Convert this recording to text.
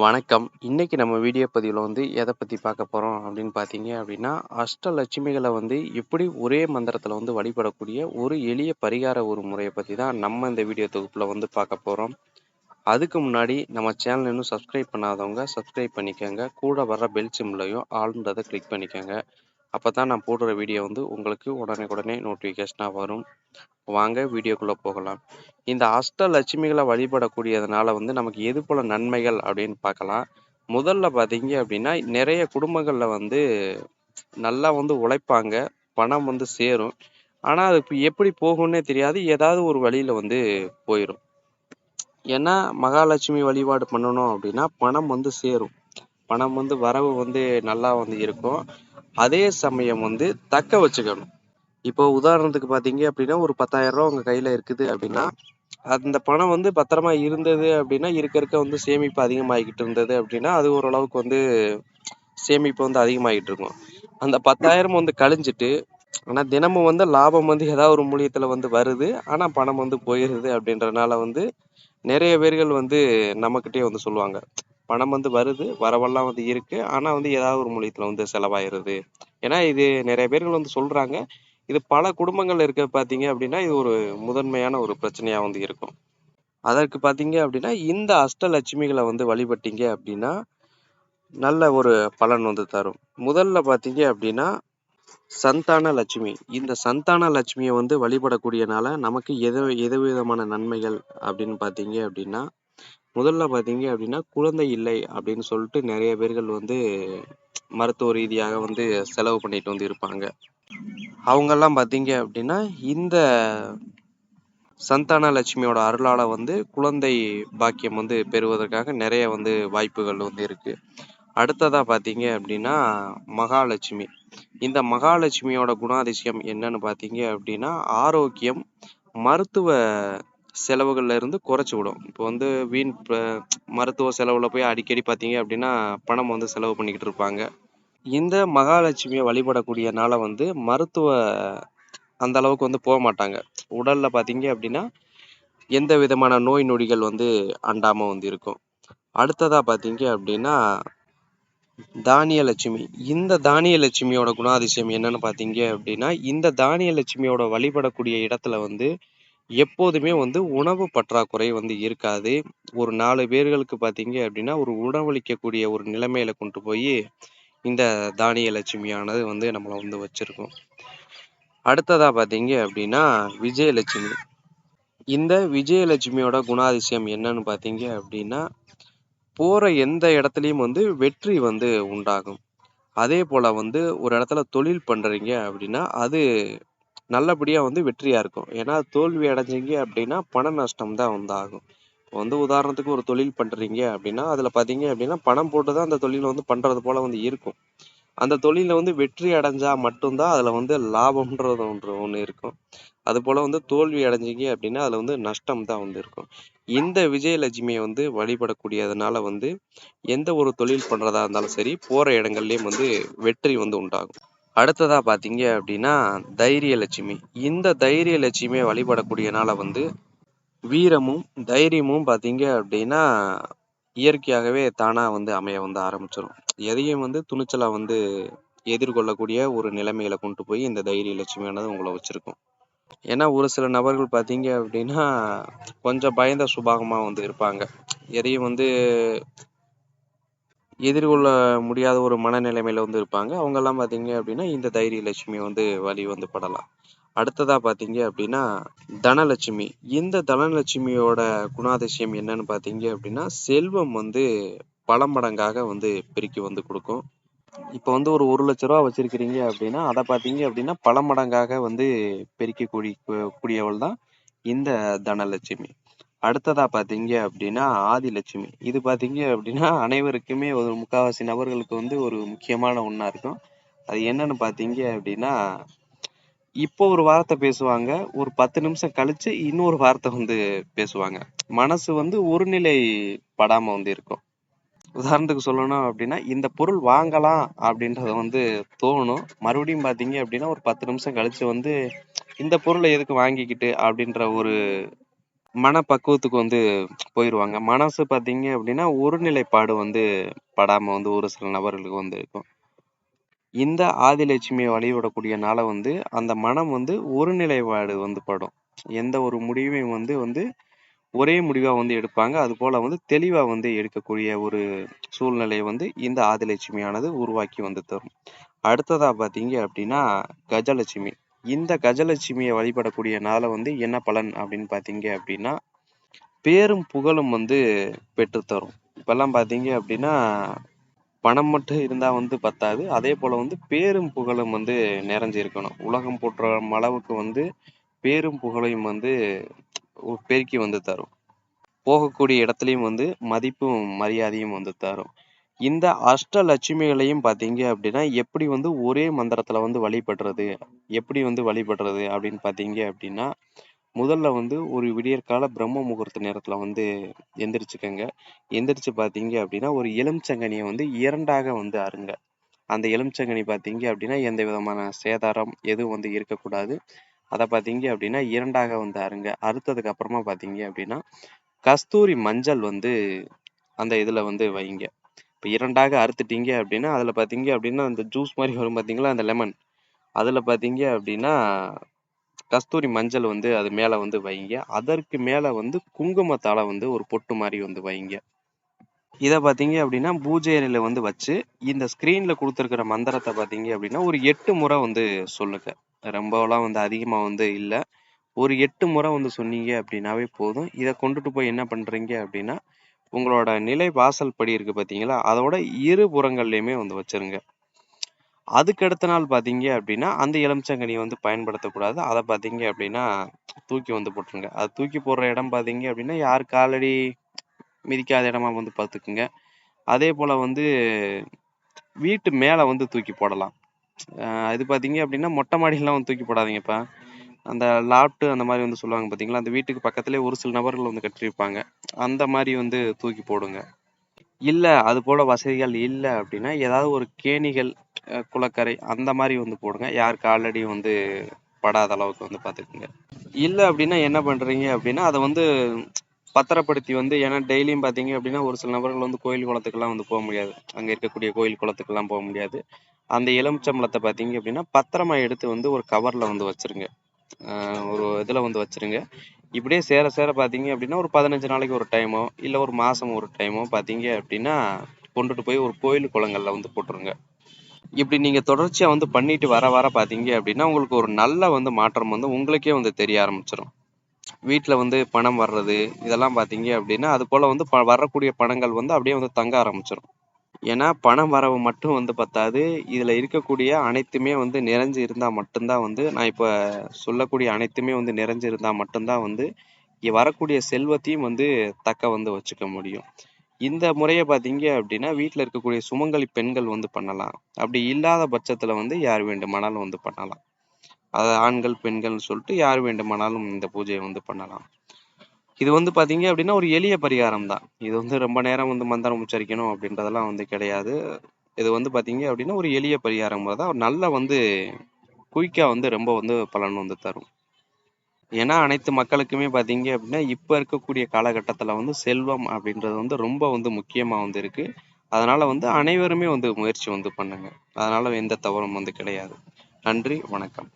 வணக்கம். இன்னைக்கு நம்ம வீடியோ பதிவில் வந்து எதை பற்றி பார்க்க போகிறோம் அப்படின்னு பார்த்தீங்க அப்படின்னா, அஷ்டலட்சுமிகளை வந்து எப்படி ஒரே மந்திரத்தில் வந்து வழிபடக்கூடிய ஒரு எளிய பரிகார ஒரு முறையை பற்றி தான் நம்ம இந்த வீடியோ தொகுப்பில் வந்து பார்க்க போகிறோம் அதுக்கு முன்னாடி நம்ம சேனல் இன்னும் சப்ஸ்கிரைப் பண்ணாதவங்க சப்ஸ்கிரைப் பண்ணிக்கங்க. கூட வர்ற பெல் சிம்லையும் ஆளுன்றதை கிளிக் பண்ணிக்கோங்க அப்பதான் நான் போடுற வீடியோ வந்து உங்களுக்கு உடனே உடனே நோட்டிஃபிகேஷனா வரும். வாங்க வீடியோக்குள்ள போகலாம். இந்த அஷ்டலட்சுமிகள வழிபடக்கூடியதுனால வந்து நமக்கு எது போல நன்மைகள் அப்படின்னு பார்க்கலாம். முதல்ல பார்த்தீங்க அப்படின்னா, நிறைய குடும்பங்கள்ல வந்து நல்லா வந்து உழைப்பாங்க. பணம் வந்து சேரும். ஆனா, அது எப்படி போகும்னே தெரியாது. ஏதாவது ஒரு வழியில வந்து போயிடும் ஏன்னா, மகாலட்சுமி வழிபாடு பண்ணணும் அப்படின்னா, பணம் வந்து சேரும். பணம் வந்து வரவு வந்து நல்லா வந்து இருக்கும். அதே சமயம் வந்து தக்க வச்சுக்கணும். இப்போ உதாரணத்துக்கு பார்த்தீங்க அப்படின்னா, ஒரு ரூ. 10,000 உங்க கையில இருக்குது அப்படின்னா, அந்த பணம் வந்து பத்திரமா இருந்தது அப்படின்னா, இருக்க இருக்க வந்து சேமிப்பு அதிகமாகிக்கிட்டு இருந்தது அப்படின்னா, அது ஓரளவுக்கு வந்து சேமிப்பு வந்து அதிகமாகிட்டு இருக்கும். அந்த 10,000 வந்து கழிஞ்சிட்டு, ஆனா தினமும் வந்து லாபம் வந்து ஏதாவது ஒரு மூலியத்துல வந்து வருது. ஆனா பணம் வந்து போயிடுது அப்படின்றனால வந்து நிறைய பேர்கள் வந்து நம்மகிட்டயே வந்து சொல்லுவாங்க. பணம் வந்து வருது, வரவெல்லாம் வந்து இருக்கு. ஆனா வந்து ஏதாவது ஒரு மூலியத்துல வந்து செலவாயிருது. ஏன்னா இது நிறைய பேர்கள் வந்து சொல்றாங்க. இது பல குடும்பங்கள்ல இருக்க பார்த்தீங்க அப்படின்னா, இது ஒரு முதன்மையான ஒரு பிரச்சனையா வந்து இருக்கும். அதற்கு பார்த்தீங்க அப்படின்னா, இந்த அஷ்டலட்சுமிகளை வந்து வழிபட்டீங்க அப்படின்னா, நல்ல ஒரு பலன் வந்து தரும். முதல்ல பார்த்தீங்க அப்படின்னா, சந்தான லட்சுமி. இந்த சந்தான லட்சுமியை வந்து வழிபடக்கூடியனால நமக்கு எது எது விதமான நன்மைகள் அப்படின்னு பார்த்தீங்க அப்படின்னா, முதல்ல பார்த்தீங்க அப்படின்னா, குழந்தை இல்லை அப்படின்னு சொல்லிட்டு நிறைய பேர்கள் வந்து மருத்துவ ரீதியாக வந்து செலவு பண்ணிட்டு வந்து இருப்பாங்க. அவங்கெல்லாம் பார்த்தீங்க அப்படின்னா, இந்த சந்தான லட்சுமியோட அருளால வந்து குழந்தை பாக்கியம் வந்து பெறுவதற்காக நிறைய வந்து வாய்ப்புகள் வந்து இருக்கு. அடுத்ததா பார்த்தீங்க அப்படின்னா, மகாலட்சுமி. இந்த மகாலட்சுமியோட குணாதிசயம் என்னன்னு பார்த்தீங்க அப்படின்னா, ஆரோக்கியம், மருத்துவ செலவுகள்ல இருந்து குறைச்சி விடும். இப்போ வந்து வீண் மருத்துவ செலவுல போய் அடிக்கடி பார்த்தீங்க அப்படின்னா, பணம் வந்து செலவு பண்ணிக்கிட்டு இருப்பாங்க. இந்த மகாலட்சுமிய வழிபடக்கூடியனால வந்து மருத்துவ அந்த அளவுக்கு வந்து போக மாட்டாங்க உடல்ல பார்த்தீங்க அப்படின்னா, எந்த விதமான நோய் நொடிகள் வந்து அண்டாம வந்து இருக்கும். அடுத்ததா பார்த்தீங்க அப்படின்னா, தானிய லட்சுமி. இந்த தானிய லட்சுமியோட குணாதிசயம் என்னன்னு பார்த்தீங்க அப்படின்னா, இந்த தானிய லட்சுமியோட வழிபடக்கூடிய இடத்துல வந்து எப்போதுமே வந்து உணவு பற்றாக்குறை வந்து இருக்காது. ஒரு 4 பேர்களுக்கு பார்த்தீங்க அப்படின்னா, ஒரு உணவளிக்கக்கூடிய ஒரு நிலைமையில கொண்டு போயி இந்த தானிய லட்சுமியானது வந்து நம்மள வந்து வச்சிருக்கும். அடுத்ததா பார்த்தீங்க அப்படின்னா, விஜயலட்சுமி. இந்த விஜயலட்சுமியோட குணாதிசயம் என்னன்னு பார்த்தீங்க அப்படின்னா, போற எந்த இடத்துலயும் வந்து வெற்றி வந்து உண்டாகும். அதே போல வந்து ஒரு இடத்துல தொழில் பண்றீங்க அப்படின்னா, அது நல்லபடியாக வந்து வெற்றியாக இருக்கும். ஏன்னா தோல்வி அடைஞ்சிங்க அப்படின்னா, பண நஷ்டம் தான் வந்து ஆகும். இப்போ வந்து உதாரணத்துக்கு ஒரு தொழில் பண்ணுறீங்க அப்படின்னா, அதில் பார்த்தீங்க அப்படின்னா, பணம் போட்டு தான் அந்த தொழிலை வந்து பண்றது போல வந்து இருக்கும். அந்த தொழிலில் வந்து வெற்றி அடைஞ்சா மட்டும் தான் வந்து லாபம்ன்றது ஒன்று ஒன்று இருக்கும். அதுபோல வந்து தோல்வி அடைஞ்சிங்க அப்படின்னா, அதில் வந்து நஷ்டம் தான் வந்து இருக்கும். இந்த விஜயலட்சுமியை வந்து வழிபடக்கூடியதுனால வந்து எந்த ஒரு தொழில் பண்ணுறதா இருந்தாலும் சரி, போகிற இடங்கள்லேயும் வந்து வெற்றி வந்து உண்டாகும். அடுத்ததாக பார்த்தீங்க அப்படின்னா, தைரிய லட்சுமி. இந்த தைரிய லட்சுமிய வழிபடக்கூடியனால வந்து வீரமும், தைரியமும் பார்த்தீங்க அப்படின்னா, இயற்கையாகவே தானாக வந்து அமைய வந்து ஆரம்பிச்சிடும் எதையும் வந்து துணிச்சலா வந்து எதிர்கொள்ளக்கூடிய ஒரு நிலைமையில கொண்டு போய் இந்த தைரிய லட்சுமியானது உங்களை வச்சுருக்கும் ஏன்னா ஒரு சில நபர்கள் பார்த்தீங்க அப்படின்னா, கொஞ்சம் பயந்த சுபாகமாக வந்து இருப்பாங்க. எதையும் வந்து எதிர்கொள்ள முடியாத ஒரு மனநிலைமையில வந்து இருப்பாங்க. அவங்கெல்லாம் பார்த்தீங்க அப்படின்னா, இந்த தைரிய லட்சுமி வந்து வழி வந்து படலாம். அடுத்ததா பார்த்தீங்க அப்படின்னா, தனலட்சுமி. இந்த தனலட்சுமியோட குணாதிசயம் என்னன்னு பார்த்தீங்க அப்படின்னா, செல்வம் வந்து பல மடங்காக வந்து பெருக்கி வந்து கொடுக்கும் இப்போ வந்து ஒரு ஒரு லட்ச ரூபா வச்சிருக்கிறீங்க அப்படின்னா, அதை பார்த்தீங்க அப்படின்னா, பல மடங்காக வந்து பெருக்கி கூடி கூடியவள் தான் இந்த தனலட்சுமி. அடுத்ததா பார்த்தீங்க அப்படின்னா, ஆதிலட்சுமி. இது பார்த்தீங்க அப்படின்னா, அனைவருக்குமே ஒரு முக்காவாசி நபர்களுக்கு வந்து ஒரு முக்கியமான ஒன்றா இருக்கும். அது என்னன்னு பார்த்தீங்க அப்படின்னா, இப்போ ஒரு வார்த்தை பேசுவாங்க. ஒரு 10 நிமிஷம் கழிச்சு இன்னொரு வார்த்தை வந்து பேசுவாங்க. மனசு வந்து ஒருநிலை படாம வந்து இருக்கும். உதாரணத்துக்கு சொல்லணும் அப்படின்னா, இந்த பொருள் வாங்கலாம் அப்படின்றத வந்து தோணும். மறுபடியும் பார்த்தீங்க அப்படின்னா, ஒரு 10 நிமிஷம் கழிச்சு வந்து, இந்த பொருளை எதுக்கு வாங்கிக்கிட்டு அப்படின்ற ஒரு மனப்பக்குவத்துக்கு வந்து போயிருவாங்க. மனசு பார்த்தீங்க அப்படின்னா, ஒருநிலைப்பாடு வந்து படாம வந்து ஒரு சில நபர்களுக்கு வந்து இருக்கும். இந்த ஆதிலட்சுமிய வழிபடக்கூடியனால வந்து, அந்த மனம் வந்து ஒருநிலைப்பாடு வந்து படும். எந்த ஒரு முடிவையும் வந்து வந்து ஒரே முடிவா வந்து எடுப்பாங்க. அதுபோல வந்து தெளிவா வந்து எடுக்கக்கூடிய ஒரு சூழ்நிலைய வந்து இந்த ஆதிலட்சுமியானது உருவாக்கி வந்து தரும். அடுத்ததா பார்த்தீங்க அப்படின்னா, கஜலட்சுமி. இந்த கஜலட்சுமியை வழிபடக்கூடிய நாளை வந்து என்ன பலன் அப்படின்னு பார்த்தீங்க அப்படின்னா, பேரும் புகழும் வந்து பெற்று தரும். பார்த்தீங்க அப்படின்னா, பணம் மட்டும் இருந்தால் வந்து பத்தாது. அதே போல வந்து பேரும் புகழும் வந்து நிறைஞ்சு இருக்கணும். உலகம் போற்ற அளவுக்கு வந்து பேரும் புகழையும் வந்து பெருக்கி வந்து தரும். போகக்கூடிய இடத்துலையும் வந்து மதிப்பும், மரியாதையும் வந்து தரும். இந்த அஷ்டலட்சுமிகளையும் பார்த்தீங்க அப்படின்னா, எப்படி வந்து ஒரே மந்திரத்தில் வந்து வழிபடுறது? எப்படி வந்து வழிபடுறது? அப்படின்னு பார்த்தீங்க அப்படின்னா, முதல்ல வந்து ஒரு விடியற்கால பிரம்ம முகூர்த்த நேரத்தில் வந்து எந்திரிச்சுக்கோங்க எந்திரிச்சு பார்த்தீங்க அப்படின்னா, ஒரு எலுமிச்சங்கனிய வந்து இரண்டாக வந்து அருங்க. அந்த எலுமிச்சங்கனி பார்த்தீங்க அப்படின்னா, எந்த விதமான சேதாரம் எதுவும் வந்து இருக்கக்கூடாது. அதை பார்த்தீங்க அப்படின்னா, இரண்டாக வந்து அருங்க. அறுத்ததுக்கு அப்புறமா பார்த்தீங்க அப்படின்னா, கஸ்தூரி மஞ்சள் வந்து அந்த இதில் வந்து வைங்க. இப்போ இரண்டாக அறுத்துட்டீங்க அப்படின்னா, அதில் பார்த்தீங்க அப்படின்னா, அந்த ஜூஸ் மாதிரி வரும் பார்த்தீங்களா? அந்த லெமன். அதில் பார்த்தீங்க அப்படின்னா, கஸ்தூரி மஞ்சள் வந்து அது மேலே வந்து வைங்க. அதற்கு மேலே வந்து குங்குமத்தால் வந்து ஒரு பொட்டு மாதிரி வந்து வைங்க. இதை பார்த்தீங்க அப்படின்னா, பூஜை அறையில் வந்து வச்சு, இந்த ஸ்க்ரீனில் கொடுத்துருக்கிற மந்திரத்தை பார்த்தீங்க அப்படின்னா, ஒரு எட்டு முறை வந்து சொல்லுங்க. ரொம்பலாம் வந்து அதிகமாக வந்து இல்லை ஒரு எட்டு முறை வந்து சொன்னீங்க அப்படின்னாவே போதும். இதை கொண்டுட்டு போய் என்ன பண்ணுறீங்க அப்படின்னா, உங்களோட நிலை வாசல் படி இருக்கு பார்த்தீங்களா? அதோட இரு புறங்கள்லையுமே வந்து வச்சுருங்க. அதுக்கு அடுத்த நாள் பார்த்தீங்க அப்படின்னா, அந்த எலுமிச்சங்கனியை வந்து பயன்படுத்தக்கூடாது. அதை பார்த்தீங்க அப்படின்னா, தூக்கி வந்து போட்டுருங்க. அது தூக்கி போடுற இடம் பார்த்தீங்க அப்படின்னா, யார் காலடி மிதிக்காத இடமா வந்து பார்த்துக்குங்க. அதே போல் வந்து வீட்டு மேலே வந்து தூக்கி போடலாம். இது பார்த்தீங்க அப்படின்னா, மொட்டை மாடியெல்லாம் வந்து தூக்கி போடாதீங்கப்பா. அந்த லாப்ட்டு அந்த மாதிரி வந்து சொல்லுவாங்க பார்த்தீங்களா? அந்த வீட்டுக்கு பக்கத்திலேயே ஒரு சில நபர்கள் வந்து கட்டியிருப்பாங்க. அந்த மாதிரி வந்து தூக்கி போடுங்க. இல்லை அது போல் வசதிகள் இல்லை அப்படின்னா, ஏதாவது ஒரு கேணிகள், குளக்கரை அந்த மாதிரி வந்து போடுங்க. யார் ஆல்ரெடி வந்து படாத அளவுக்கு வந்து பார்த்துக்குங்க. இல்லை அப்படின்னா என்ன பண்ணுறீங்க அப்படின்னா, அதை வந்து பத்திரப்படுத்தி வந்து ஏன்னா டெய்லியும் பார்த்தீங்க அப்படின்னா, ஒரு சில நபர்கள் வந்து கோயில், குளத்துக்கெல்லாம் வந்து போக முடியாது. அங்கே இருக்கக்கூடிய கோயில், குளத்துக்கெல்லாம் போக முடியாது. அந்த எலுமிச்சம்பளத்தை பார்த்தீங்க அப்படின்னா, பத்திரமா எடுத்து வந்து ஒரு கவரில் வந்து வச்சுருங்க. ஒரு இதுல வந்து வச்சுருங்க. இப்படியே சேர சேர பார்த்தீங்க அப்படின்னா, ஒரு 15 நாளைக்கு ஒரு டைமோ, இல்லை ஒரு மாதம் ஒரு டைமோ பார்த்தீங்க அப்படின்னா, கொண்டுட்டு போய் ஒரு கோயில், குளங்கள்ல வந்து போட்டுருங்க. இப்படி நீங்க தொடர்ச்சியாக வந்து பண்ணிட்டு வர வர பார்த்தீங்க அப்படின்னா, உங்களுக்கு ஒரு நல்ல வந்து மாற்றம் வந்து உங்களுக்கே வந்து தெரிய ஆரம்பிச்சிடும் வீட்டில் வந்து பணம் வர்றது, இதெல்லாம் பார்த்தீங்க அப்படின்னா, அது போல வந்து ப வரக்கூடிய பணங்கள் வந்து அப்படியே வந்து தங்க ஆரம்பிச்சிடும் ஏன்னா, பணம் வரவு மட்டும் வந்து பத்தாது. இதுல இருக்கக்கூடிய அனைத்துமே வந்து நிறைஞ்சு இருந்தா மட்டும் தான் வந்து நான் இப்ப சொல்லக்கூடிய அனைத்துமே வந்து நிறைஞ்சு இருந்தா மட்டும் தான் வந்து, வரக்கூடிய செல்வத்தையும் வந்து தக்க வந்து வச்சுக்க முடியும். இந்த முறையை பார்த்தீங்க அப்படின்னா, வீட்டில் இருக்கக்கூடிய சுமங்கலி பெண்கள் வந்து பண்ணலாம். அப்படி இல்லாத பட்சத்துல வந்து யார் வேண்டுமானாலும் வந்து பண்ணலாம். அது ஆண்கள், பெண்கள்னு சொல்லிட்டு யார் வேண்டுமானாலும் இந்த பூஜையை வந்து பண்ணலாம். இது வந்து பார்த்தீங்க அப்படின்னா, ஒரு எளிய பரிகாரம் தான். இது வந்து ரொம்ப நேரம் வந்து மந்திரம் உச்சரிக்கணும் அப்படின்றதெல்லாம் வந்து கிடையாது. இது வந்து பார்த்தீங்க அப்படின்னா, ஒரு எளிய பரிகாரம் தான். நல்ல வந்து குயிக்காக வந்து ரொம்ப வந்து பலன் வந்து தரும். ஏன்னா, அனைத்து மக்களுக்குமே பார்த்தீங்க அப்படின்னா, இப்போ இருக்கக்கூடிய காலகட்டத்தில் வந்து செல்வம் அப்படின்றது வந்து ரொம்ப வந்து முக்கியமாக வந்து இருக்குது அதனால் வந்து அனைவருமே வந்து முயற்சி வந்து பண்ணுங்க. அதனால் எந்த தவறும் வந்து கிடையாது. நன்றி, வணக்கம்.